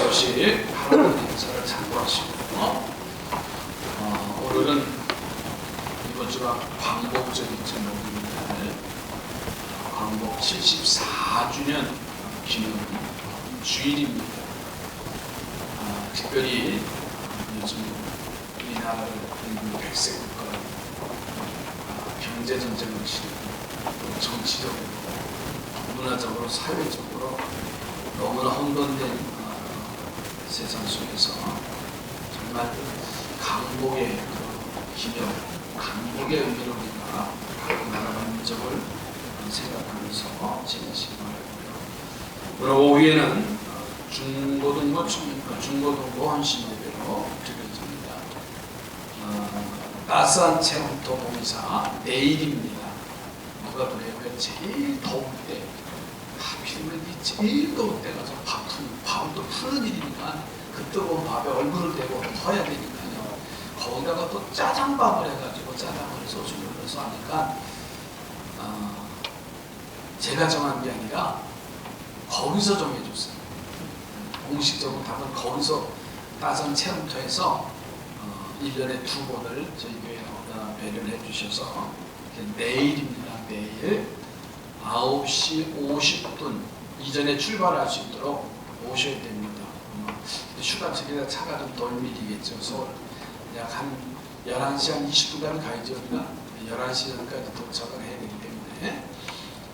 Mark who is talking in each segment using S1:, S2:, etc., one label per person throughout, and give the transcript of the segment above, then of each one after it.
S1: 소식 하나님 인사를 참고하시고 어, 오늘은 이번 주가 광복절인 제목입니다. 광복 74주년 기념 주일입니다. 아, 특별히 요즘 우리나라를 백색 국가가 아, 경제 전쟁을 치르고 또 정치적으로 문화적으로 사회적으로 너무나 혼돈된 어, 세상 속에서 정말 강복의 그 기념, 강복의 의미로 우리가 각 나라와 민족을 생각하면서 지내시기 바라고요. 오늘 오후에는 어, 중고등부 중- 어, 중고등부 헌신 예배로 드려집니다. 어, 따스한 체험토 봉사 내일입니다. 누가 그래요? 제일 더울 때 하필이면 이 제일 더울 때 가서 밥 푸는, 또 푸는 일이니까 그 뜨거운 밥에 얼굴을 대고 퍼야 되니까요. 거기다가 또 짜장밥을 해가지고 짜장을 소주를 넣어서 하니까 어, 제가 정한 게 아니라 거기서 정해줬어요. 공식적으로 답은 거기서 따선 체험터에서 어, 1년에 두 번을 저희 교회에 어, 배려를 해주셔서 내일입니다. 내일 9시 50분 이전에 출발할 수 있도록 오셔야 됩니다. 어, 휴가 측에다 차가 좀 덜 밀리겠죠. 서울 약 한 11시 한 20분간 가야죠. 우리가 11시 전까지 도착을 해야 되기 때문에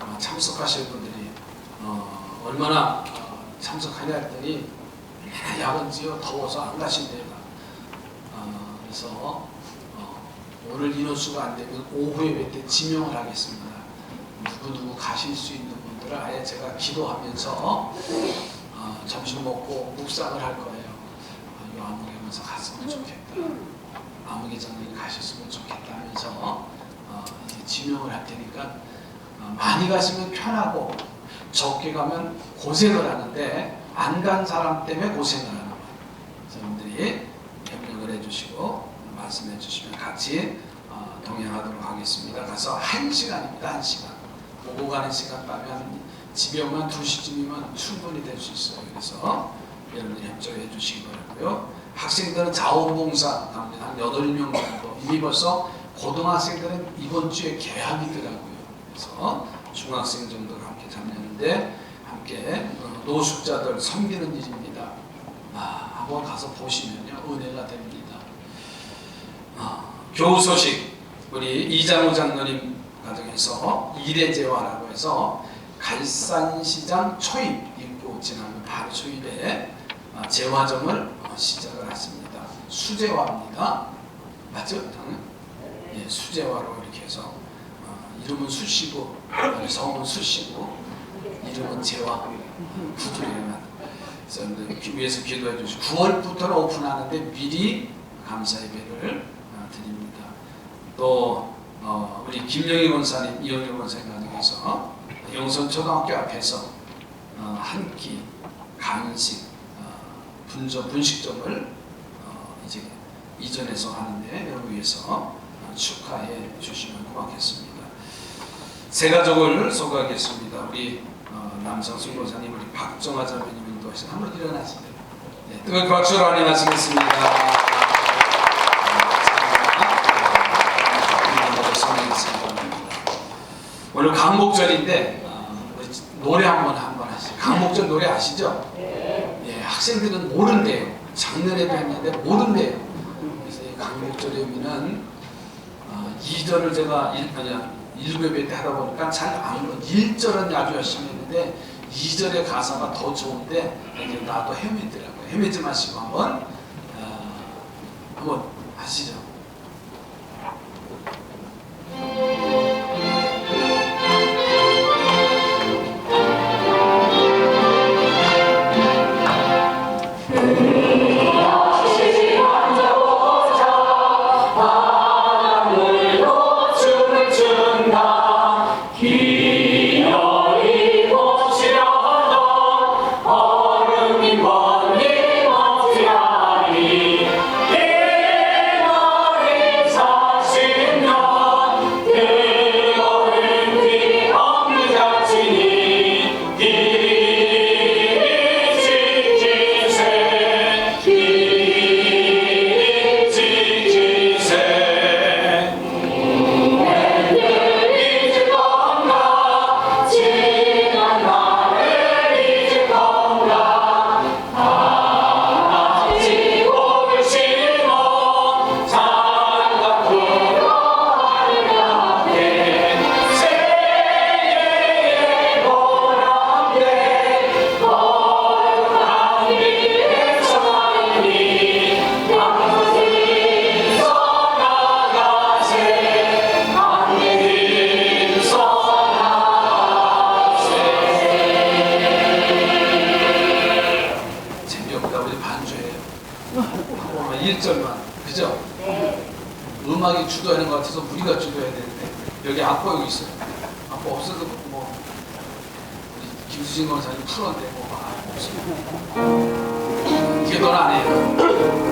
S1: 어, 참석하실 분들이 어, 얼마나 어, 참석하냐 했더니 야근지요 더워서 안 가신대요. 어, 그래서 어, 오늘 인원수가 안 되면 오후에 뵐때 지명을 하겠습니다. 누구 누구 가실 수 있는 분들을 아예 제가 기도하면서 어, 점심 먹고 묵상을 할 거예요. 아, 요 아무개면서 갔으면 좋겠다. 아무개장님 가셨으면 좋겠다 하면서 어, 이제 지명을 할 테니까 어, 많이 가시면 편하고 적게 가면 고생을 하는데 안 간 사람 때문에 고생을 하는 거예요. 여러분들이 협력을 해주시고 말씀해 주시면 같이 어, 동행하도록 하겠습니다. 가서 한 시간입니다. 한 시간. 오고 가는 시간 따면 집에 오면 2시쯤이면 충분히 될 수 있어요. 그래서 여러분들이 협조해 주시기 바라고요. 학생들은 자원봉사 갑니다. 한 8명 정도. 이미 벌써 고등학생들은 이번 주에 개학이더라고요. 그래서 중학생 정도가 함께 참여하는데 함께 어, 노숙자들 섬기는 일입니다. 아, 한번 가서 보시면요. 은혜가 됩니다. 아, 교우 소식 우리 이장호 장로님 가정에서 이례제화라고 해서 갈산시장 초입 입구 지나면 바로 초입에 아, 제화점을 어, 시작을 했습니다. 수제화입니다. 맞죠? 당연? 예, 수제화로 이렇게 해서 어, 이름은 수시고 어, 성은 수시고 이름은 제화 구두에만 그래서 위해서 기도해 주시고 9월부터는 오픈하는데 미리 감사 예배를 어, 드립니다. 또 어, 우리 김영희 권사님, 이영희 권사님 가정에서 영선 초등학교 앞에서 어, 한끼 간식 어, 분점 분식점을 어, 이제 이전해서 하는데 위해서 어, 축하해 주시면 고맙겠습니다. 세 가족을 소개하겠습니다. 우리 어, 남성수 권사님, 우리 박정아 자매님도 한번 일어나시죠. 네, 뜨거운 박수로 환영하시겠습니다. 오늘 강복절인데 어, 우리 노래 한번 한번 하시죠. 강복절 노래 아시죠? 예, 학생들은 모른대요. 작년에도 했는데 모른대요. 그래서 이 강복절의 의미는 어, 2절을 제가 일, 아니야, 일곱에 때 하다 보니까 잘안 1절은 아주 열심히 했는데 2절의 가사가 더 좋은데 이제 나도 헤매더라고요. 헤매지 마시고 한번 어, 한번 하시죠. 1절만. 그죠? 음악이 주도하는 것 같아서 우리가 주도해야 되는데 여기 악보 여기 있어요. 악보 없어도 뭐 김수진 권사님 풀었는데 뭐 악보 없어요. 기도는 안 해요.